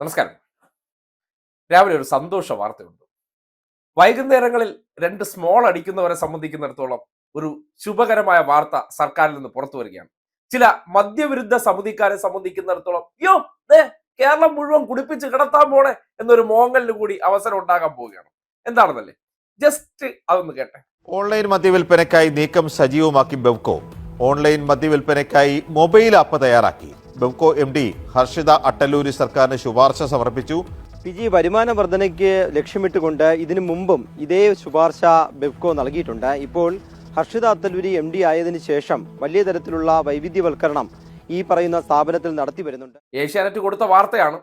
നമസ്കാരം. രാവിലെ ഒരു സന്തോഷ വാർത്തയുണ്ട്. വൈകുന്നേരങ്ങളിൽ രണ്ട് സ്മോൾ അടിക്കുന്നവരെ സംബന്ധിക്കുന്നിടത്തോളം ഒരു ശുഭകരമായ വാർത്ത സർക്കാരിൽ നിന്ന് പുറത്തു വരികയാണ്. ചില മദ്യവിരുദ്ധ സമിതിക്കാരെ സംബന്ധിക്കുന്നിടത്തോളം യോ ദേ കേരളം മുഴുവൻ കുടിപ്പിച്ച് കിടത്താൻ പോണേ എന്നൊരു മോങ്ങലിന് കൂടി അവസരം ഉണ്ടാകാൻ പോവുകയാണ്. എന്താണെന്നല്ലേ? ജസ്റ്റ് അതൊന്ന് കേട്ടെ. ഓൺലൈൻ മദ്യവിൽപ്പനക്കായി നീക്കം സജീവമാക്കി ബെവ്കോ. ഓൺലൈൻ മദ്യവിൽപ്പനക്കായി മൊബൈൽ ആപ്പ് തയ്യാറാക്കി. ബെവ്കോ എം ഡി ഹർഷിത അട്ടല്ലൂരി സർക്കാരിന് ശുപാർശ സമർപ്പിച്ചു. പി ജി വരുമാന വർധനയ്ക്ക് ലക്ഷ്യമിട്ടുകൊണ്ട് ഇതിനു മുമ്പും ഇതേ ശുപാർശ ബെബ്കോ നൽകിയിട്ടുണ്ട്. ഇപ്പോൾ ഹർഷിത അത്തല്ലൂരി എം ഡി ആയതിനു ശേഷം വലിയ തരത്തിലുള്ള വൈവിധ്യവൽക്കരണം ഈ പറയുന്ന സ്ഥാപനത്തിൽ നടത്തി വരുന്നുണ്ട്. ഏഷ്യാനെറ്റ് കൊടുത്ത വാർത്തയാണ്.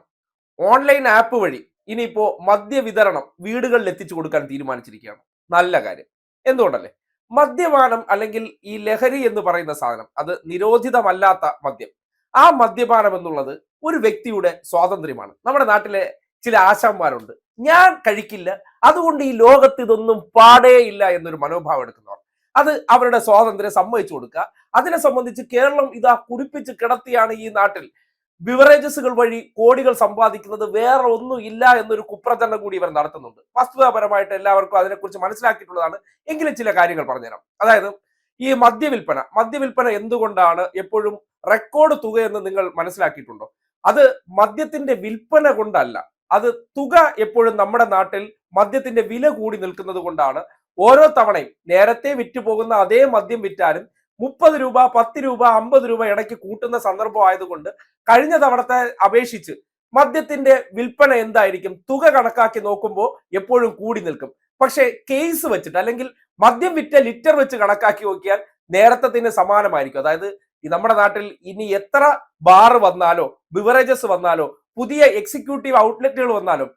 ഓൺലൈൻ ആപ്പ് വഴി ഇനിയിപ്പോ മദ്യ വിതരണം വീടുകളിൽ എത്തിച്ചു കൊടുക്കാൻ തീരുമാനിച്ചിരിക്കുകയാണ്. നല്ല കാര്യം. എന്തുകൊണ്ടല്ലേ? മദ്യപാനം അല്ലെങ്കിൽ ഈ ലഹരി എന്ന് പറയുന്ന സാധനം അത് നിരോധിതമല്ലാത്ത മദ്യം. ആ മദ്യപാനം എന്നുള്ളത് ഒരു വ്യക്തിയുടെ സ്വാതന്ത്ര്യമാണ്. നമ്മുടെ നാട്ടിലെ ചില ആശാന്മാരുണ്ട്. ഞാൻ കഴിക്കില്ല. അതുകൊണ്ട് ഈ ലോകത്ത് ഇതൊന്നും പാടേ ഇല്ല എന്നൊരു മനോഭാവം എടുക്കുന്നവർ. അത് അവരുടെ സ്വാതന്ത്ര്യം സമ്മതിച്ചു കൊടുക്കുക. അതിനെ സംബന്ധിച്ച് കേരളം ഇതാ കുടിപ്പിച്ച് കിടത്തിയാണ് ഈ നാട്ടിൽ. ബിവറേജസുകൾ വഴി കോടികൾ സമ്പാദിക്കുന്നത് വേറെ ഒന്നും ഇല്ല എന്നൊരു കുപ്രചരണം കൂടി ഇവർ നടത്തുന്നുണ്ട്. വസ്തുതാപരമായിട്ട് എല്ലാവർക്കും അതിനെക്കുറിച്ച് മനസ്സിലാക്കിയിട്ടുള്ളതാണ്. എങ്കിലും ചില കാര്യങ്ങൾ പറഞ്ഞുതരാം. അതായത് ഈ മദ്യവിൽപ്പന മദ്യവിൽപ്പന എന്തുകൊണ്ടാണ് എപ്പോഴും റെക്കോർഡ് തുക എന്ന് നിങ്ങൾ മനസ്സിലാക്കിയിട്ടുണ്ടോ? അത് മദ്യത്തിന്റെ വിൽപ്പന കൊണ്ടല്ല അത് തുക എപ്പോഴും നമ്മുടെ നാട്ടിൽ മദ്യത്തിന്റെ വില കൂടി നിൽക്കുന്നത് കൊണ്ടാണ് ഓരോ തവണയും നേരത്തെ വിറ്റ് പോകുന്ന അതേ മദ്യം വിറ്റാലും മുപ്പത് രൂപ പത്ത് രൂപ അമ്പത് രൂപ ഇടയ്ക്ക് കൂട്ടുന്ന സന്ദർഭം ആയതുകൊണ്ട് കഴിഞ്ഞ തവണത്തെ അപേക്ഷിച്ച് മദ്യത്തിന്റെ വിൽപ്പന എന്തായിരിക്കും? തുക കണക്കാക്കി നോക്കുമ്പോൾ എപ്പോഴും കൂടി നിൽക്കും. പക്ഷേ കേസ് വെച്ചിട്ട് അല്ലെങ്കിൽ മദ്യം വിറ്റ ലിറ്റർ വെച്ച് കണക്കാക്കി നോക്കിയാൽ നേരത്തെ സമാനമായിരിക്കും. അതായത് നമ്മുടെ നാട്ടിൽ ഇനി എത്ര ബാർ വന്നാലോ ബിവറേജസ് വന്നാലോ പുതിയ എക്സിക്യൂട്ടീവ് ഔട്ട്ലെറ്റുകൾ വന്നാലും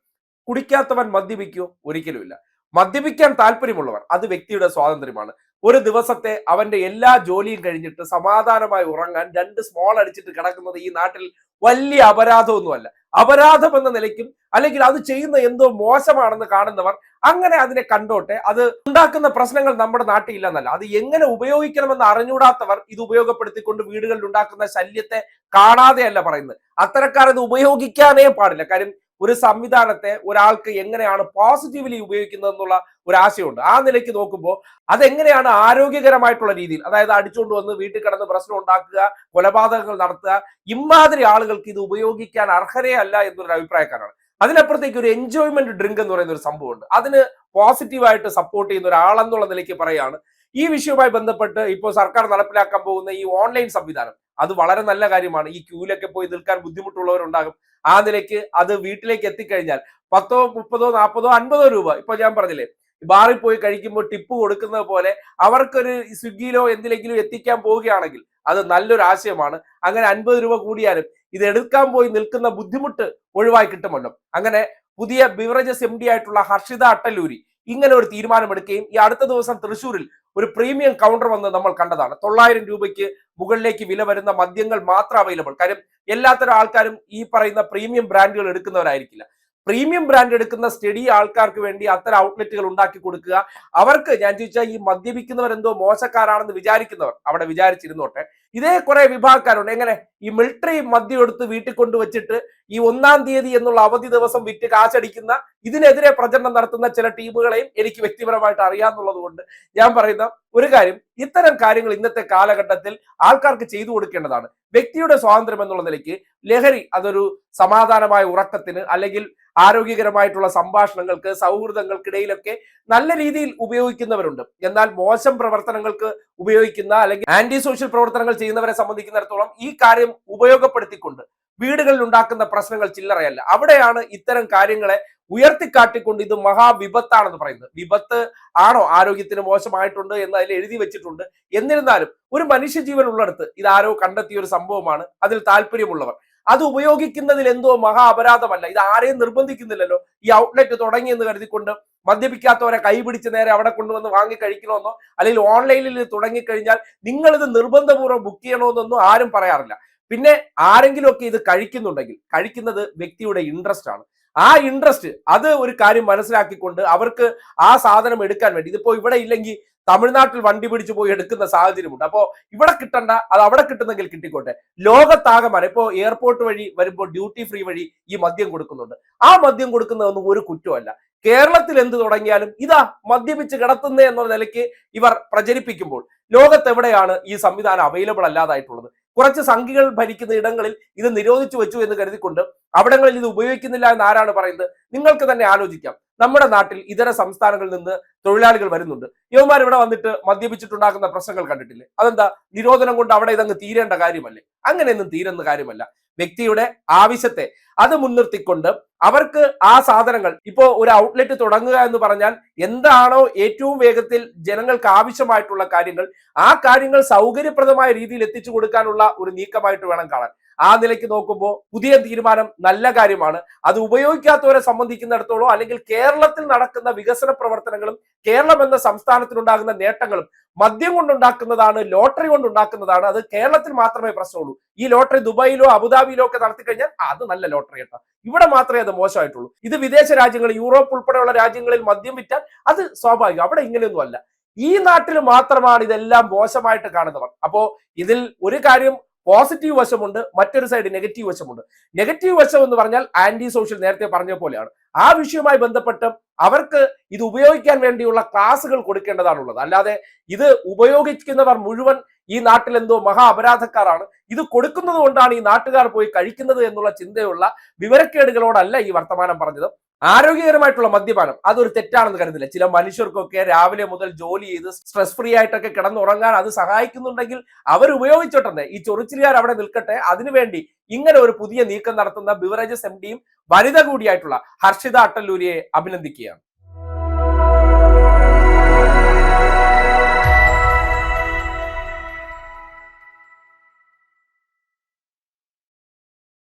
കുടിക്കാത്തവൻ മദ്യപിക്കോ ഒരിക്കലുമില്ല. മദ്യപിക്കാൻ താല്പര്യമുള്ളവർ അത് വ്യക്തിയുടെ സ്വാതന്ത്ര്യമാണ്. ഒരു ദിവസത്തെ അവന്റെ എല്ലാ ജോലിയും കഴിഞ്ഞിട്ട് സമാധാനമായി ഉറങ്ങാൻ രണ്ട് സ്മോൾ അടിച്ചിട്ട് കിടക്കുന്നത് ഈ നാട്ടിൽ വലിയ അപരാധമൊന്നുമല്ല. അപരാധം എന്ന നിലയ്ക്കും അല്ലെങ്കിൽ അത് ചെയ്യുന്ന എന്തോ മോശമാണെന്ന് കാണുന്നവർ അങ്ങനെ അതിനെ കണ്ടോട്ടെ. അത് ഉണ്ടാക്കുന്ന പ്രശ്നങ്ങൾ നമ്മുടെ നാട്ടിൽ ഇല്ലെന്നല്ല. അത് എങ്ങനെ ഉപയോഗിക്കണമെന്ന് അറിഞ്ഞൂടാത്തവർ ഇത് ഉപയോഗപ്പെടുത്തിക്കൊണ്ട് വീടുകളിൽ ഉണ്ടാക്കുന്ന ശല്യത്തെ കാണാതെയല്ല പറയുന്നത്. അത്തരക്കാർ ഇത് ഉപയോഗിക്കാനേ പാടില്ല. കാര്യം ഒരു സംവിധാനത്തെ ഒരാൾക്ക് എങ്ങനെയാണ് പോസിറ്റീവ്ലി ഉപയോഗിക്കുന്നത് എന്നുള്ള ഒരു ആശയമുണ്ട് ആ നിലയ്ക്ക് നോക്കുമ്പോൾ അതെങ്ങനെയാണ് ആരോഗ്യകരമായിട്ടുള്ള രീതിയിൽ അതായത് അടിച്ചുകൊണ്ട് വന്ന് വീട്ടിൽ കിടന്ന് പ്രശ്നം ഉണ്ടാക്കുക കൊലപാതകങ്ങൾ നടത്തുക ഇമാതിരി ആളുകൾക്ക് ഇത് ഉപയോഗിക്കാൻ അർഹരേ അല്ല എന്നൊരു അഭിപ്രായക്കാരാണ് അതിനപ്പുറത്തേക്ക് ഒരു എൻജോയ്മെന്റ് ഡ്രിങ്ക് എന്ന് പറയുന്ന ഒരു സംഭവമുണ്ട്. അതിന് പോസിറ്റീവായിട്ട് സപ്പോർട്ട് ചെയ്യുന്ന ഒരാളെന്നുള്ള നിലയ്ക്ക് പറയാണ് ഈ വിഷയവുമായി ബന്ധപ്പെട്ട് ഇപ്പോൾ സർക്കാർ നടപ്പിലാക്കാൻ പോകുന്ന ഈ ഓൺലൈൻ സംവിധാനം. അത് വളരെ നല്ല കാര്യമാണ്. ഈ ക്യൂലൊക്കെ പോയി നിൽക്കാൻ ബുദ്ധിമുട്ടുള്ളവരുണ്ടാകും. ആ നിലയ്ക്ക് അത് വീട്ടിലേക്ക് എത്തിക്കഴിഞ്ഞാൽ പത്തോ മുപ്പതോ നാൽപ്പതോ അൻപതോ രൂപ. ഇപ്പൊ ഞാൻ പറഞ്ഞില്ലേ ബാറിൽ പോയി കഴിക്കുമ്പോൾ ടിപ്പ് കൊടുക്കുന്നത് പോലെ അവർക്കൊരു സ്വിഗ്ഗിയിലോ എന്തിലെങ്കിലും എത്തിക്കാൻ പോവുകയാണെങ്കിൽ അത് നല്ലൊരു ആശയമാണ്. അങ്ങനെ അൻപത് രൂപ കൂടിയാലും ഇത് എടുക്കാൻ പോയി നിൽക്കുന്ന ബുദ്ധിമുട്ട് ഒഴിവായി കിട്ടുമല്ലോ. അങ്ങനെ പുതിയ ബിവറേജസ് എം ഡി ആയിട്ടുള്ള ഹർഷിത അട്ടല്ലൂരി ഇങ്ങനെ ഒരു തീരുമാനമെടുക്കുകയും ഈ അടുത്ത ദിവസം തൃശ്ശൂരിൽ ഒരു പ്രീമിയം കൗണ്ടർ വന്ന് നമ്മൾ കണ്ടതാണ്. തൊള്ളായിരം രൂപയ്ക്ക് മുകളിലേക്ക് വില വരുന്ന മദ്യങ്ങൾ മാത്രം അവൈലബിൾ കാര്യം എല്ലാത്തരം ആൾക്കാരും ഈ പറയുന്ന പ്രീമിയം ബ്രാൻഡുകൾ എടുക്കുന്നവരായിരിക്കില്ല. പ്രീമിയം ബ്രാൻഡ് എടുക്കുന്ന സ്റ്റഡി ആൾക്കാർക്ക് വേണ്ടി അത്തരം ഔട്ട്ലെറ്റുകൾ ഉണ്ടാക്കി കൊടുക്കുക. അവർക്ക് ഞാൻ ചോദിച്ചാൽ ഈ മദ്യപിക്കുന്നവർ എന്തോ മോശക്കാരാണെന്ന് വിചാരിക്കുന്നവർ അവിടെ വിചാരിച്ചിരുന്നോട്ടെ. ഇതേ കുറെ വിഭാഗക്കാരുണ്ട്. എങ്ങനെ? ഈ മിലിറ്ററി മദ്യം എടുത്ത് വീട്ടിൽ കൊണ്ടുവച്ചിട്ട് ഈ ഒന്നാം തീയതി എന്നുള്ള അവധി ദിവസം വിറ്റ് കാശടിക്കുന്ന ഇതിനെതിരെ പ്രചരണം നടത്തുന്ന ചില ടീമുകളെയും എനിക്ക് വ്യക്തിപരമായിട്ട് അറിയാന്നുള്ളത് കൊണ്ട് ഞാൻ പറയുന്ന ഒരു കാര്യം ഇത്തരം കാര്യങ്ങൾ ഇന്നത്തെ കാലഘട്ടത്തിൽ ആൾക്കാർക്ക് ചെയ്തു കൊടുക്കേണ്ടതാണ്. വ്യക്തിയുടെ സ്വാതന്ത്ര്യം എന്നുള്ള നിലയ്ക്ക് ലഹരി അതൊരു സമാധാനമായ ഉറക്കത്തിന് അല്ലെങ്കിൽ ആരോഗ്യകരമായിട്ടുള്ള സംഭാഷണങ്ങൾക്ക് സൗഹൃദങ്ങൾക്കിടയിലൊക്കെ നല്ല രീതിയിൽ ഉപയോഗിക്കുന്നവരുണ്ട്. എന്നാൽ മോശം പ്രവർത്തനങ്ങൾക്ക് ഉപയോഗിക്കുന്ന അല്ലെങ്കിൽ ആന്റി സോഷ്യൽ പ്രവർത്തനങ്ങൾ ചെയ്യുന്നവരെ സംബന്ധിക്കുന്നിടത്തോളം ഈ കാര്യം ഉപയോഗപ്പെടുത്തിക്കൊണ്ട് വീടുകളിൽ ഉണ്ടാക്കുന്ന പ്രശ്നങ്ങൾ ചില്ലറയല്ല. അവിടെയാണ് ഇത്തരം കാര്യങ്ങളെ ഉയർത്തിക്കാട്ടിക്കൊണ്ട് ഇത് മഹാവിപത്താണെന്ന് പറയുന്നത്. വിപത്ത് ആണോ? ആരോഗ്യത്തിന് മോശമായിട്ടുണ്ട് എന്ന് അതിൽ എഴുതി വെച്ചിട്ടുണ്ട്. എന്നിരുന്നാലും ഒരു മനുഷ്യജീവൻ ഉള്ളിടത്ത് ഇത് ആരോ കണ്ടെത്തിയ ഒരു സംഭവമാണ്. അതിൽ താല്പര്യമുള്ളവർ. അത് ഉപയോഗിക്കുന്നതിൽ എന്തോ മഹാ അപരാധമല്ല ഇത് ആരെയും നിർബന്ധിക്കുന്നില്ലല്ലോ. ഈ ഔട്ട്ലെറ്റ് തുടങ്ങിയെന്ന് കരുതിക്കൊണ്ട് മദ്യപിക്കാത്തവരെ കൈപിടിച്ച് നേരെ അവിടെ കൊണ്ടുവന്ന് വാങ്ങി കഴിക്കണമെന്നോ അല്ലെങ്കിൽ ഓൺലൈനിൽ തുടങ്ങിക്കഴിഞ്ഞാൽ നിങ്ങളിത് നിർബന്ധപൂർവം ബുക്ക് ചെയ്യണമെന്നൊന്നും ആരും പറയാറില്ല. പിന്നെ ആരെങ്കിലുമൊക്കെ ഇത് കഴിക്കുന്നുണ്ടെങ്കിൽ കഴിക്കുന്നത് വ്യക്തിയുടെ ഇൻട്രസ്റ്റ് ആണ്. ആ ഇൻട്രസ്റ്റ് അത് ഒരു കാര്യം മനസ്സിലാക്കിക്കൊണ്ട് അവർക്ക് ആ സാധനം എടുക്കാൻ വേണ്ടി ഇതിപ്പോ ഇവിടെ ഇല്ലെങ്കിൽ തമിഴ്നാട്ടിൽ വണ്ടി പിടിച്ചു പോയി എടുക്കുന്ന സാഹചര്യമുണ്ട്. അപ്പോ ഇവിടെ കിട്ടണ്ട അത് അവിടെ കിട്ടുന്നെങ്കിൽ കിട്ടിക്കോട്ടെ. ലോകത്താകമാനം ഇപ്പോ എയർപോർട്ട് വഴി വരുമ്പോൾ ഡ്യൂട്ടി ഫ്രീ വഴി ഈ മദ്യം കൊടുക്കുന്നുണ്ട്. ആ മദ്യം കൊടുക്കുന്നതൊന്നും ഒരു കുറ്റമല്ല കേരളത്തിൽ എന്ത് തുടങ്ങിയാലും ഇതാ മദ്യപിച്ച് കിടത്തുന്നേ എന്നുള്ള നിലയ്ക്ക് ഇവർ പ്രചരിപ്പിക്കുമ്പോൾ ലോകത്തെവിടെയാണ് ഈ സംവിധാനം അവൈലബിൾ അല്ലാതായിട്ടുള്ളത്? കുറച്ച് സംഖ്യകൾ ഭരിക്കുന്ന ഇടങ്ങളിൽ ഇത് നിരോധിച്ചു വെച്ചു എന്ന് കരുതിക്കൊണ്ട് അവിടങ്ങളിൽ ഇത് ഉപയോഗിക്കുന്നില്ല എന്ന് ആരാണ് പറയുന്നത്? നിങ്ങൾക്ക് തന്നെ ആലോചിക്കാം. നമ്മുടെ നാട്ടിൽ ഇതര സംസ്ഥാനങ്ങളിൽ നിന്ന് തൊഴിലാളികൾ വരുന്നുണ്ട്. യുവമാർ ഇവിടെ വന്നിട്ട് മദ്യപിച്ചിട്ടുണ്ടാക്കുന്ന പ്രശ്നങ്ങൾ കണ്ടിട്ടില്ലേ? അതെന്താ? നിരോധനം കൊണ്ട് അവിടെ ഇതങ്ങ് തീരേണ്ട കാര്യമല്ലേ? അങ്ങനെയൊന്നും തീരുന്ന കാര്യമല്ല. വ്യക്തിയുടെ ആവശ്യത്തെ അത് മുൻനിർത്തിക്കൊണ്ട് അവർക്ക് ആ സാധനങ്ങൾ ഇപ്പോ ഒരു ഔട്ട്ലെറ്റ് തുടങ്ങുക എന്ന് പറഞ്ഞാൽ എന്താണോ ഏറ്റവും വേഗത്തിൽ ജനങ്ങൾക്ക് ആവശ്യമായിട്ടുള്ള കാര്യങ്ങൾ ആ കാര്യങ്ങൾ സൗകര്യപ്രദമായ രീതിയിൽ എത്തിച്ചു കൊടുക്കാനുള്ള ഒരു നീക്കമായിട്ട് വേണം കാണാൻ. ആ നിലയ്ക്ക് നോക്കുമ്പോൾ പുതിയ തീരുമാനം നല്ല കാര്യമാണ്. അത് ഉപയോഗിക്കാത്തവരെ സംബന്ധിക്കുന്നിടത്തോളം അല്ലെങ്കിൽ കേരളത്തിൽ നടക്കുന്ന വികസന പ്രവർത്തനങ്ങളും കേരളം എന്ന സംസ്ഥാനത്തിനുണ്ടാകുന്ന നേട്ടങ്ങളും മദ്യം കൊണ്ടുണ്ടാക്കുന്നതാണ് ലോട്ടറി കൊണ്ടുണ്ടാക്കുന്നതാണ് അത് കേരളത്തിൽ മാത്രമേ പ്രശ്നമുള്ളൂ. ഈ ലോട്ടറി ദുബായിലോ അബുദാബിയിലോ ഒക്കെ നടത്തി കഴിഞ്ഞാൽ അത് നല്ല ലോട്ടറി കേട്ടോ. ഇവിടെ മാത്രമേ അത് മോശമായിട്ടുള്ളൂ. ഇത് വിദേശ രാജ്യങ്ങൾ യൂറോപ്പ് ഉൾപ്പെടെയുള്ള രാജ്യങ്ങളിൽ മദ്യം വിറ്റാൽ അത് സ്വാഭാവികം. അവിടെ ഇങ്ങനെയൊന്നും അല്ല ഈ നാട്ടിൽ മാത്രമാണ് ഇതെല്ലാം മോശമായിട്ട് കാണുന്നവർ. അപ്പോ ഇതിൽ ഒരു കാര്യം പോസിറ്റീവ് വശമുണ്ട് മറ്റൊരു സൈഡ് നെഗറ്റീവ് വശമുണ്ട്. നെഗറ്റീവ് വശം എന്ന് പറഞ്ഞാൽ ആന്റി സോഷ്യൽ നേരത്തെ പറഞ്ഞ പോലെയാണ്. ആ വിഷയവുമായി ബന്ധപ്പെട്ട് അവർക്ക് ഇത് ഉപയോഗിക്കാൻ വേണ്ടിയുള്ള ക്ലാസുകൾ കൊടുക്കേണ്ടതാണുള്ളത്. അല്ലാതെ ഇത് ഉപയോഗിക്കുന്നവർ മുഴുവൻ ഈ നാട്ടിൽ എന്തോ മഹാ അപരാധക്കാരാണ് ഇത് കൊടുക്കുന്നത് കൊണ്ടാണ് ഈ നാട്ടുകാർ പോയി കഴിക്കുന്നത് എന്നുള്ള ചിന്തയുള്ള വിവരക്കേടുകളോടല്ല ഈ വർത്തമാനം പറഞ്ഞത്. ആരോഗ്യകരമായിട്ടുള്ള മദ്യപാനം അതൊരു തെറ്റാണെന്ന് കരുതില്ല. ചില മനുഷ്യർക്കൊക്കെ രാവിലെ മുതൽ ജോലി ചെയ്ത് സ്ട്രെസ് ഫ്രീ ആയിട്ടൊക്കെ കിടന്നുറങ്ങാൻ അത് സഹായിക്കുന്നുണ്ടെങ്കിൽ അവർ ഉപയോഗിച്ചോട്ടെ ഈ ചൊറിച്ചിലുകാർ അവിടെ നിൽക്കട്ടെ. അതിനുവേണ്ടി ഇങ്ങനെ ഒരു പുതിയ നീക്കം നടത്തുന്ന ബിവറേജസ് എം ഡിയും വനിത കൂടിയായിട്ടുള്ള ഹർഷിത അട്ടല്ലൂരിയെ അഭിനന്ദിക്കുകയാണ്.